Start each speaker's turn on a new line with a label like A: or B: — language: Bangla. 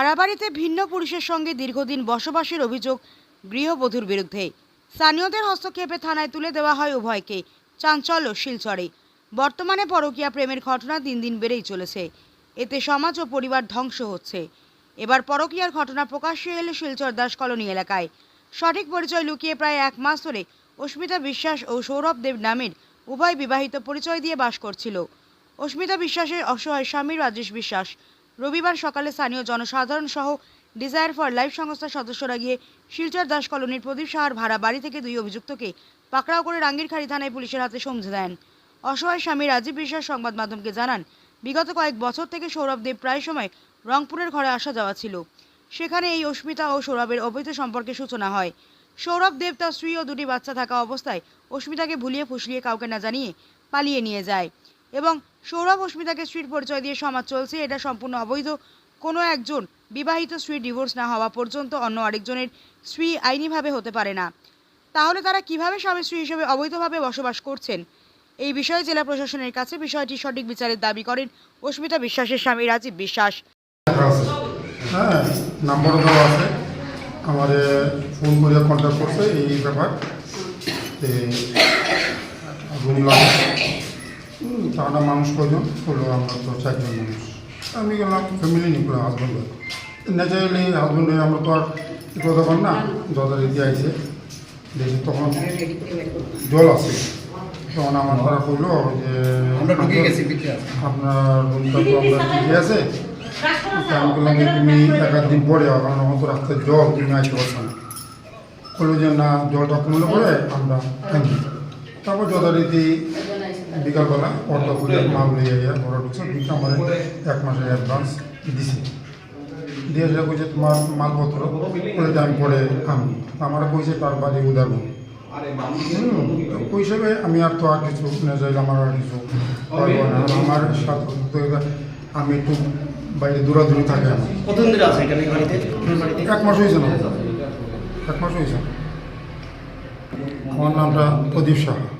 A: ভাড়াবাড়িতে ভিন্ন পুরুষের সঙ্গে দীর্ঘদিন বসবাসের অভিযোগ গৃহবধূর বিরুদ্ধে। স্থানীয়দের হস্তক্ষেপে থানায় তুলে দেওয়া হয় উভয়কে। চাঞ্চল্য শিলচরে। বর্তমানে পরকীয়া প্রেমের ঘটনা দিন দিন বেড়েই চলেছে। এতে সমাজ ও পরিবার ধ্বংস হচ্ছে। এবার পরকীয়ার ঘটনা প্রকাশ্যে এলো শিলচর দাস কলোনি এলাকায়। সঠিক পরিচয় লুকিয়ে প্রায় এক মাস ধরে অস্মিতা বিশ্বাস ও সৌরভ দেব নামের উভয় বিবাহিত পরিচয় দিয়ে বাস করছিল। অস্মিতা বিশ্বাসের অসহায় স্বামী রাজেশ বিশ্বাস রবিবার সকালে স্থানীয় জনসাধারণ সহ ডিজায়ার ফর লাইফ সংস্থার সদস্যরা গিয়ে শিলচর দাস কলোনির প্রদীপ সাহার ভাড়া বাড়ি থেকে দুই অভিযুক্তকে পাকড়াও করে রাঙ্গিরখাড়ি থানায় পুলিশের হাতে সমঝে দেন। অসহায় স্বামী রাজীব বিশ্বাস সংবাদ মাধ্যমকে জানান, বিগত কয়েক বছর থেকে সৌরভ দেব প্রায় সময় রংপুরের ঘরে আসা যাওয়া ছিল। সেখানে এই অস্মিতা ও সৌরভের অবৈধ সম্পর্কে সূচনা হয়। সৌরভ দেব তার স্ত্রী ও দুটি বাচ্চা থাকা অবস্থায় অস্মিতাকে ভুলিয়ে ফুসলিয়ে কাউকে না জানিয়ে পালিয়ে নিয়ে যায়। এবং সৌরভ অস্মিতাকে স্ত্রীর পরিচয় দিয়ে সমাজ চলছে। এটা সম্পূর্ণ অবৈধ। কোনো একজন বিবাহিত স্ত্রীর ডিভোর্স না হওয়া পর্যন্ত অন্য আরেকজনের স্ত্রী আইনিভাবে হতে পারে না। তাহলে তারা কীভাবে স্বামী স্ত্রী হিসেবে অবৈধভাবে বসবাস করছেন? এই বিষয়ে জেলা প্রশাসনের কাছে বিষয়টি সঠিক বিচারের দাবি করেন অস্মিতা বিশ্বাসের স্বামী রাজীব বিশ্বাস।
B: হ্যাঁ ফোন করে কন্ট্যাক্ট করছে, এই ব্যাপার। তারা মানুষ কজন? বলল আমরা তো চারজন মানুষ। আমি গেলাম ফ্যামিলি নিয়ে গেলাম হাজব্যান্ড ন্যাচারালি হাজব্যান্ড আমরা তো আর এগুলো তখন না দাদার দিয়ে আইছে দেখি তখন জল আছে। তখন আমার তারা কইলো যে আপনার রুমটা তো আমরা ঠিক আছে। আমি বললাম যে তুমি এক আধ দিন পরে কারণ আমার তো রাস্তায় জল তুমি আসতে পারছ না। বলল যে না জলটা কমলে পরে আমরা থাকি তারপর যথারীতি বিকালবেলা অটো করে মাল লইয়া গিয়া ঘরে ঢুকছে দিকে আমার এক মাসের অ্যাডভান্স দিছে। দিয়ে এসে কইছে তোমার মালপত্র যে আমি পরে আনব। আমার কইছে তার বাড়ি উদারবো ওই হিসেবে আমি আর তো আর কিছু না চাইলে আমার আর কিছু আমার সাথে আমি একটু বাইরে দূরাদূরি থাকে এক মাস হয়েছে না। এক মাস হয়েছে। আমার নামটা প্রদীপ সাহা।